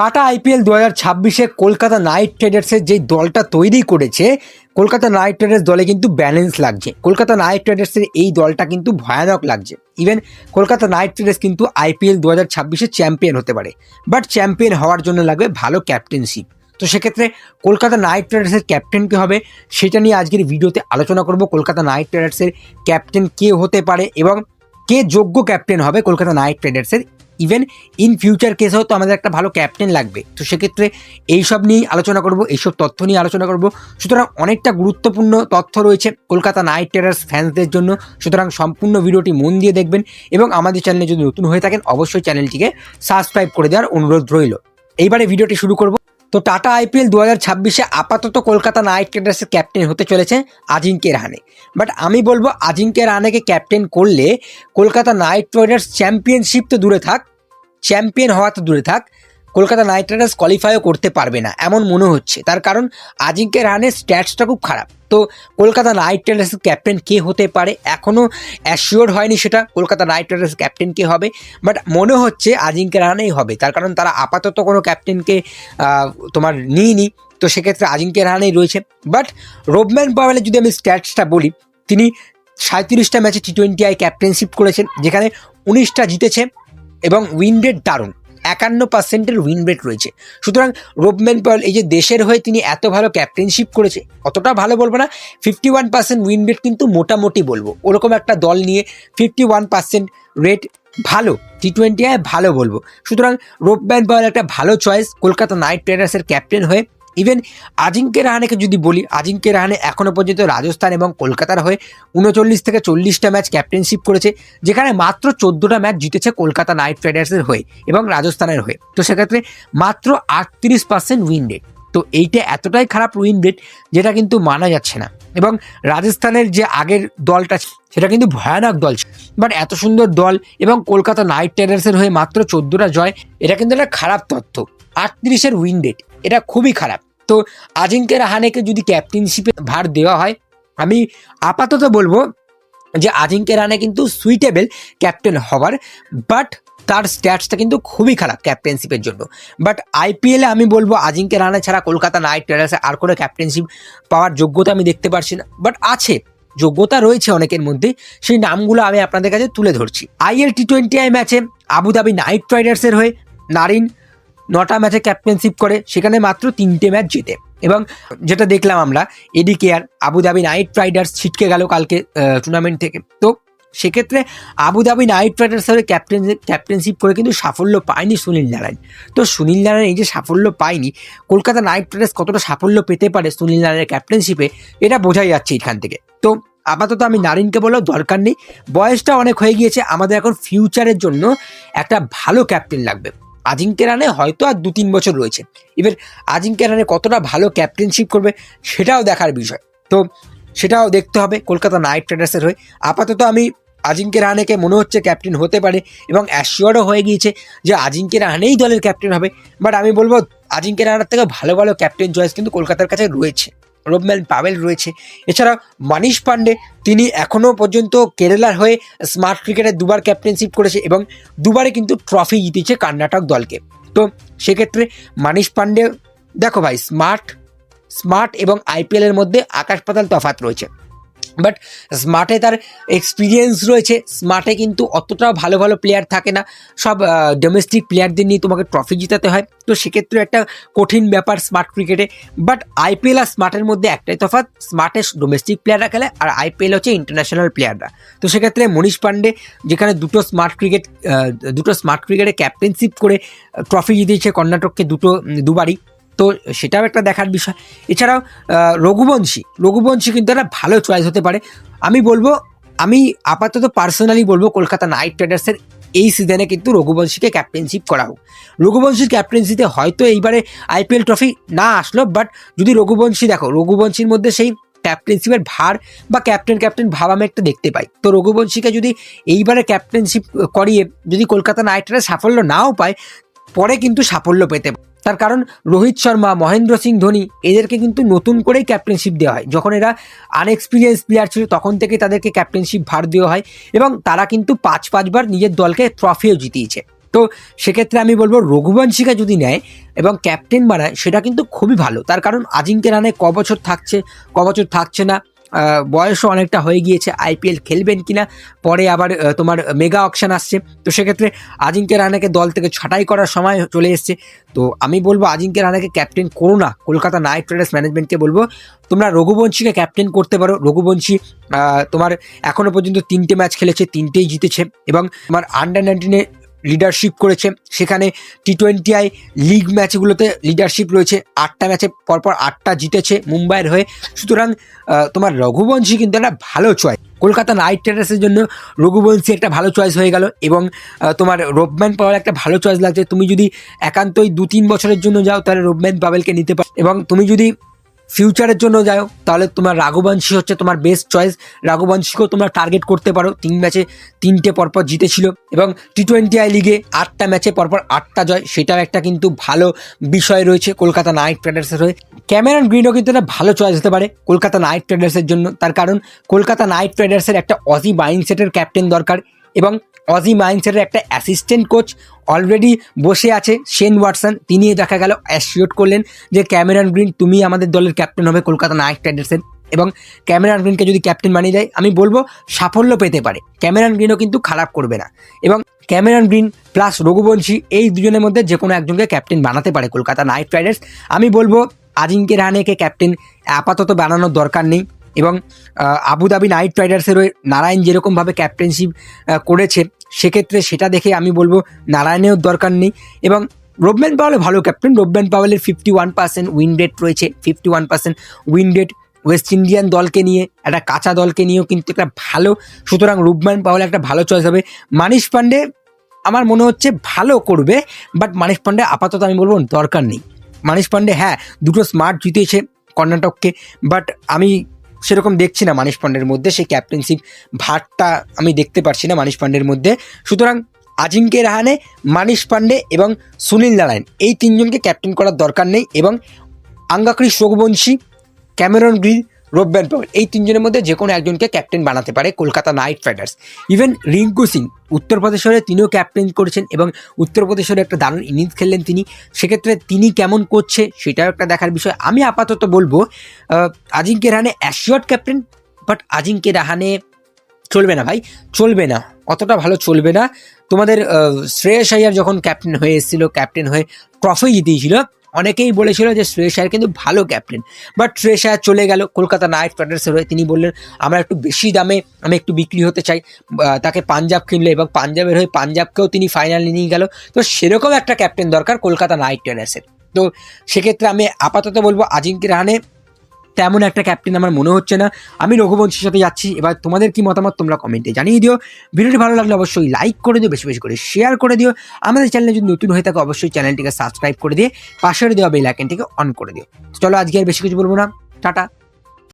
Tata IPL দু হাজার ছাব্বিশে কলকাতা নাইট রাইডার্সের যে দলটা তৈরি করেছে, কলকাতা নাইট রাইডার্স দলে কিন্তু ব্যালেন্স লাগছে। কলকাতা নাইট রাইডার্সের এই দলটা কিন্তু ভয়ানক লাগছে। ইভেন কলকাতা নাইট রাইডার্স কিন্তু আইপিএল দু হাজার ছাব্বিশে চ্যাম্পিয়ন হতে পারে। বাট চ্যাম্পিয়ন হওয়ার জন্য লাগবে ভালো ক্যাপ্টেনশিপ তো সেক্ষেত্রে কলকাতা নাইট রাইডার্সের ক্যাপ্টেন কে হবে, সেটা নিয়ে আজকের ভিডিওতে আলোচনা করব। কলকাতা নাইট রাইডার্সের ক্যাপ্টেন কে হতে পারে এবং কে যোগ্য ক্যাপ্টেন হবে কলকাতা নাইট রাইডার্সের ইভেন ইন ফিউচার কেসেও তো আমাদের একটা ভালো ক্যাপ্টেন লাগবে। তো সেক্ষেত্রে এইসব নিয়েই আলোচনা করব, এইসব তথ্য নিয়ে আলোচনা করব। সুতরাং অনেকটা গুরুত্বপূর্ণ তথ্য রয়েছে কলকাতা নাইট রাইডার্স ফ্যান্সদের জন্য। সুতরাং সম্পূর্ণ ভিডিওটি মন দিয়ে দেখবেন এবং আমাদের চ্যানেলে যদি নতুন হয়ে থাকেন, অবশ্যই চ্যানেলটিকে সাবস্ক্রাইব করে দেওয়ার অনুরোধ রইল। এইবারে ভিডিওটি শুরু করব। তো টাটা আইপিএল দু হাজার ছাব্বিশে আপাতত কলকাতা নাইট রাইডার্সের ক্যাপ্টেন হতে চলেছে আজিঙ্কে রাহানে। বাট আমি বলব আজিঙ্কে রাহানেকে ক্যাপ্টেন করলে কলকাতা নাইট রাইডার্স চ্যাম্পিয়নশিপ তো দূরে থাক, চ্যাম্পিয়ন হওয়া তো দূরে থাক কলকাতা নাইট রাইডার্স কোয়ালিফাইও করতে পারবে না, এমন মনে হচ্ছে। তার কারণ আজিঙ্কে রাহানের স্ট্যাটসটা খুব খারাপ। তো কলকাতা নাইট রাইডার্সের ক্যাপ্টেন কে হতে পারে? এখনও অ্যাসিওর হয়নি সেটা কলকাতা নাইট রাইডার্স ক্যাপ্টেন কে হবে। বাট মনে হচ্ছে আজিঙ্কে রানেই হবে। তার কারণ তারা আপাতত কোনো ক্যাপ্টেনকে তোমার নিইনি। তো সেক্ষেত্রে আজিঙ্কে রানেই রয়েছে। বাট রোবম্যান পাওয়েলের যদি আমি স্ট্যাটসটা বলি, তিনি সাঁত্রিশটা ম্যাচে টি টোয়েন্টি আই ক্যাপ্টেনশিপ করেছেন, যেখানে উনিশটা জিতেছে এবং উইন রেট দারুণ। একান্ন পার্সেন্টের উইন রেট রয়েছে। সুতরাং রোবম্যান পয়েল এই যে দেশের হয়ে তিনি এত ভালো ক্যাপ্টেনশিপ করেছে, অতটা ভালো বলব না fifty one percent win rate কিন্তু মোটামুটি বলব। ওরকম একটা দল নিয়ে ফিফটি ওয়ান পার্সেন্ট রেট ভালো টি টোয়েন্টি আয় ভালো বলব। সুতরাং রোবম্যান পয়েল একটা ভালো চয়েস কলকাতা নাইট রাইডার্সের ক্যাপ্টেন হয়ে ইভেন আজিঙ্কে রাহানেকে যদি বলি আজিঙ্কে রাহানে এখনও পর্যন্ত রাজস্থান এবং কলকাতার হয়ে উনচল্লিশ থেকে চল্লিশটা ম্যাচ ক্যাপ্টেনশিপ করেছে, যেখানে মাত্র চোদ্দোটা ম্যাচ জিতেছে কলকাতা নাইট রাইডার্সের হয়ে এবং রাজস্থানের হয়ে। তো সেক্ষেত্রে মাত্র আটত্রিশ পার্সেন্ট উইন রেট তো এইটা এতটাই খারাপ উইন রেট যেটা কিন্তু মানা যাচ্ছে না। এবং রাজস্থানের যে আগের দলটা সেটা কিন্তু ভয়ানক দল বাট এত সুন্দর দল এবং কলকাতা নাইট রাইডার্সের হয়ে মাত্র চোদ্দোটা জয়, এটা কিন্তু একটা খারাপ তথ্য। আটত্রিশের উইন রেট এটা খুবই খারাপ। তো আজিঙ্কে রাহানেকে যদি ক্যাপ্টেনশিপে ভার দেওয়া হয়, আমি আপাতত বলব যে আজিঙ্কে রাহানে কিন্তু সুইটেবল ক্যাপ্টেন হবার বাট তার স্ট্যাটসটা কিন্তু খুবই খারাপ ক্যাপ্টেনশিপের জন্য। বাট আইপিএলে আমি বলব আজিঙ্কে রাহানে ছাড়া কলকাতা নাইট রাইডার্সে আর কোনো ক্যাপ্টেনশিপ পাওয়ার যোগ্যতা আমি দেখতে পারছি না। বাট আছে, যোগ্যতা রয়েছে অনেকের মধ্যে, সেই নামগুলো আমি আপনাদের কাছে তুলে ধরছি। আইএল টি টোয়েন্টি আই ম্যাচে আবুধাবি নাইট রাইডার্সের হয়ে নারিন নটা ম্যাচে ক্যাপ্টেনশিপ করে, সেখানে মাত্র তিনটে ম্যাচ জেতে। এবং যেটা দেখলাম আমরা এদিকে আর আবুধাবি নাইট রাইডার্স ছিটকে গেল কালকে টুর্নামেন্ট থেকে। তো সেক্ষেত্রে আবুধাবি নাইট রাইডার্সের ক্যাপ্টেন ক্যাপ্টেনশিপ করে কিন্তু সাফল্য পায়নি সুনীল নারায়ণ। তো সুনীল নারায়ণ এই যে সাফল্য পায়নি, কলকাতা নাইট রাইডার্স কতটা সাফল্য পেতে পারে সুনীল নারায়ণের ক্যাপ্টেনশিপে এটা বোঝাই যাচ্ছে এখান থেকে। তো আপাতত আমি নারিনকে বলার দরকার নেই, বয়সটা অনেক হয়ে গিয়েছে, আমাদের এখন ফিউচারের জন্য একটা ভালো ক্যাপ্টেন লাগবে। আজিঙ্কে রানে হয়তো আর দু তিন বছর রয়েছে। এবার আজিঙ্কে রানে কতটা ভালো ক্যাপ্টেনশিপ করবে সেটাও দেখার বিষয়। তো সেটাও দেখতে হবে কলকাতা নাইট রাইডার্সের হয়ে। আপাতত আমি আজিঙ্কে রাহানেকে মনে হচ্ছে ক্যাপ্টেন হতে পারে এবং অ্যাসিওরও হয়ে গিয়েছে যে আজিঙ্কে রাহানেই দলের ক্যাপ্টেন হবে। বাট আমি বলব আজিঙ্কে রাহানের থেকে ভালো ভালো ক্যাপ্টেন চয়েস কিন্তু কলকাতার কাছে রয়েছে। রোবম্যান পাবেল রয়েছে। এছাড়া মানিশ পান্ডে, তিনি এখনও পর্যন্ত কেরালার হয়ে স্মার্ট ক্রিকেটে দুবার ক্যাপ্টেনশিপ করেছে এবং দুবারে কিন্তু ট্রফি জিতেছে কর্ণাটক দলকে। তো সেক্ষেত্রে মানিশ পান্ডে, দেখো ভাই, স্মার্ট স্মার্ট এবং আইপিএলের মধ্যে আকাশ পাতাল তফাত রয়েছে। বাট স্মার্টে তার এক্সপিরিয়েন্স রয়েছে। স্মার্টে কিন্তু অতটাও ভালো ভালো প্লেয়ার থাকে না। সব ডোমেস্টিক প্লেয়ারদের নিয়ে তোমাকে ট্রফি জিতাতে হয়। তো সেক্ষেত্রে একটা কঠিন ব্যাপার স্মার্ট ক্রিকেটে বাট আইপিএল আর স্মার্টের মধ্যে একটাই তফাৎ স্মার্টে ডোমেস্টিক প্লেয়াররা খেলে আর আইপিএল হচ্ছে ইন্টারন্যাশনাল প্লেয়াররা তো সেক্ষেত্রে মনীষ পান্ডে, যেখানে দুটো স্মার্ট ক্রিকেট দুটো স্মার্ট ক্রিকেটে ক্যাপ্টেনশিপ করে ট্রফি জিতিয়েছে কর্ণাটককে দুটো দুবারই। তো সেটাও একটা দেখার বিষয়। এছাড়াও রঘুবংশী। রঘুবংশী কিন্তু একটা ভালো চয়েস হতে পারে। আমি বলব, আমি আপাতত পার্সোনালি বলব, কলকাতা নাইট রাইডার্সের এই সিজনে কিন্তু রঘুবংশীকে ক্যাপ্টেনশিপ করা হোক। রঘুবংশীর ক্যাপ্টেন্সিতে হয়তো এইবারে আইপিএল ট্রফি না আসলো বাট যদি রঘুবংশী দেখো, রঘুবংশীর মধ্যে সেই ক্যাপ্টেনশিপের ভার বা ক্যাপ্টেন ক্যাপ্টেন ভাব আমি একটা দেখতে পাই। তো রঘুবংশীকে যদি এইবারে ক্যাপ্টেনশিপ করিয়ে যদি কলকাতা নাইট রাইডার্স সাফল্য নাও পায়, পরে কিন্তু সাফল্য পেতে। তার কারণ রোহিত শর্মা, মহেন্দ্র সিং ধোনি এদেরকে কিন্তু নতুন করেই ক্যাপ্টেনশিপ দেওয়া হয়। যখন এরা আনএক্সপিরিয়েন্স প্লেয়ার ছিল, তখন থেকে তাদেরকে ক্যাপ্টেনশিপ ভার দেওয়া হয় এবং তারা কিন্তু পাঁচ, পাঁচবার নিজের দলকে ট্রফিও জিতিয়েছে। তো সেক্ষেত্রে আমি বলব রঘুবংশীকে যদি নেয় এবং ক্যাপ্টেন বানায়, সেটা কিন্তু খুবই ভালো। তার কারণ আজিঙ্কে রানে ক বছর থাকছে, ক বছর থাকছে না। বয়সও অনেকটা হয়ে গিয়েছে আইপিএল খেলবেন কিনা, পরে আবার তোমার মেগা অকশন আসছে। তো সেক্ষেত্রে আজিঙ্কে রানাকে দল থেকে ছাঁটাই করার সময় চলে এসছে। তো আমি বলব আজিঙ্কে রানাকে ক্যাপ্টেন করো না। কলকাতা নাইট রাইডার্স ম্যানেজমেন্টকে বলব, তোমরা রঘুবংশীকে ক্যাপ্টেন করতে পারো। রঘুবংশী তোমার এখনও পর্যন্ত তিনটে ম্যাচ খেলেছে, তিনটেই জিতেছে এবং তোমার আন্ডার নাইনটিনে লিডারশিপ করেছে। সেখানে টি টোয়েন্টি আই লিগ ম্যাচগুলোতে লিডারশিপ রয়েছে। আটটা ম্যাচে পরপর আটটা জিতেছে মুম্বাইয়ের হয়ে। সুতরাং তোমার রঘুবংশী কিন্তু একটা ভালো চয়েস কলকাতা নাইট রাইডার্সের জন্য রঘুবংশী একটা ভালো চয়েস হয়ে গেল এবং তোমার রোবম্যান পাওয়ার একটা ভালো চয়েস লাগছে। তুমি যদি একান্তই দু তিন বছরের জন্য যাও, তাহলে রোবম্যান পাবেলকে নিতে পারো। এবং তুমি যদি ফিউচারের জন্য যাও তাহলে তোমার রাঘবংশী হচ্ছে তোমার বেস্ট চয়েস রাঘবংশীকেও তোমরা টার্গেট করতে পারো। তিন ম্যাচে তিনটে পরপর জিতেছিল এবং টি টোয়েন্টি আই লিগে আটটা ম্যাচে পরপর আটটা জয়। সেটাও একটা কিন্তু ভালো বিষয় রয়েছে কলকাতা নাইট রাইডার্সের হয়ে। ক্যামেরন গ্রিনও কিন্তু একটা ভালো চয়েস হতে পারে কলকাতা নাইট রাইডার্সের জন্য। তার কারণ কলকাতা নাইট রাইডার্সের একটা অজি মাইন্ডসেটের ক্যাপ্টেন দরকার এবং অজি মাইন্ডসেটের একটা অ্যাসিস্ট্যান্ট কোচ অলরেডি বসে আছে শেন ওয়াটসন তিনি দেখা গেল অ্যাসিওর করলেন যে ক্যামেরন গ্রিন, তুমি আমাদের দলের ক্যাপ্টেন হবে কলকাতা নাইট রাইডার্সের। এবং ক্যামেরন গ্রিনকে যদি ক্যাপ্টেন বানিয়ে দেয়, আমি বলব সাফল্য পেতে পারে। ক্যামেরন গ্রিনও কিন্তু খারাপ করবে না। এবং ক্যামেরন গ্রিন প্লাস রঘুবংশী, এই দুজনের মধ্যে যে কোনো একজনকে ক্যাপ্টেন বানাতে পারে কলকাতা নাইট রাইডার্স। আমি বলব আজিঙ্কে রাহানেকে ক্যাপ্টেন আপাতত বানানোর দরকার নেই। এবং আবুধাবি নাইট রাইডার্সের ওই নারায়ণ যেরকমভাবে ক্যাপ্টেনশিপ করেছে সেক্ষেত্রে সেটা দেখে আমি বলব নারায়ণেও দরকার নেই এবং রোবম্যান পাওয়ালে ভালো captain Rovman পাওয়ালের fifty one percent win rate রয়েছে fifty one percent win rate West Indian দলকে নিয়ে, একটা কাঁচা দলকে নিয়েও কিন্তু একটা ভালো, সুতরাং রুবম্যান পাওয়ালে একটা ভালো চয়েস হবে। মানিশ পান্ডে আমার মনে হচ্ছে ভালো করবে বাট মানিশ পান্ডে আপাতত আমি বলব দরকার নেই। মানিশ পান্ডে হ্যাঁ দুটো স্মার্ট জিতেছে কর্ণাটককে বাট আমি সেরকম দেখছি না মানিশ পান্ডের মধ্যে, সেই ক্যাপ্টেনশিপ ভারটা আমি দেখতে পারছি না মানিশ পান্ডের মধ্যে। সুতরাং আজিঙ্কে রাহানে মানিশ পান্ডে এবং সুনীল নারায়ণ, এই তিনজনকে ক্যাপ্টেন করার দরকার নেই এবং আঙ্গাকড়ি শোকবংশী, ক্যামেরন গ্রিন রোবব্যান পাওয়ার এই তিনজনের মধ্যে যে কোনো একজনকে ক্যাপ্টেন বানাতে পারে Kolkata Knight Riders. Even Rinku Singh উত্তরপ্রদেশের তিনিও ক্যাপ্টেন করেছেন এবং উত্তরপ্রদেশের একটা দারুণ ইনিংস খেললেন তিনি। সেক্ষেত্রে তিনি কেমন করছে সেটাও একটা দেখার বিষয়। আমি আপাতত বলব Ajinkya Rahane assure captain but Ajinkya Rahane চলবে না ভাই, চলবে না। অতটা ভালো চলবে না। তোমাদের শ্রেয়স আয়ার যখন ক্যাপ্টেন হয়ে এসেছিল ক্যাপ্টেন হয়ে ট্রফি জিতিয়েছিল অনেকেই বলেছিল যে শ্রেয়স কিন্তু ভালো ক্যাপ্টেন বাট শ্রেয়স চলে গেল, কলকাতা নাইট রাইডার্সের হয়ে। তিনি বললেন, আমরা একটু বেশি দামে, আমি একটু বিক্রি হতে চাই। তাকে পাঞ্জাব কিনলে এবং পাঞ্জাবের হয়ে পাঞ্জাবকেও তিনি ফাইনালে নিয়ে গেল। তো সেরকম একটা ক্যাপ্টেন দরকার কলকাতা নাইট রাইডার্সের তো সেক্ষেত্রে আমি আপাতত বলব আজিঙ্কি রাহানে তেমন একটা ক্যাপ্টেন আমার মনে হচ্ছে না। আমি রঘুবংশীর সাথে যাচ্ছি। এবার তোমাদের কি মতামত তোমরা কমেন্টে জানিয়ে দিও। ভিডিওটি ভালো লাগলে অবশ্যই লাইক করে দিও, বেশি বেশি করে শেয়ার করে দিও। আমাদের চ্যানেলে যদি নতুন হয়ে থাকে, অবশ্যই চ্যানেলটিকে সাবস্ক্রাইব করে দিয়ে পাশের দেওয়া বেল আইকনটিকে অন করে দিও। চলো আজকে আর বেশি কিছু বলব না। টাটা।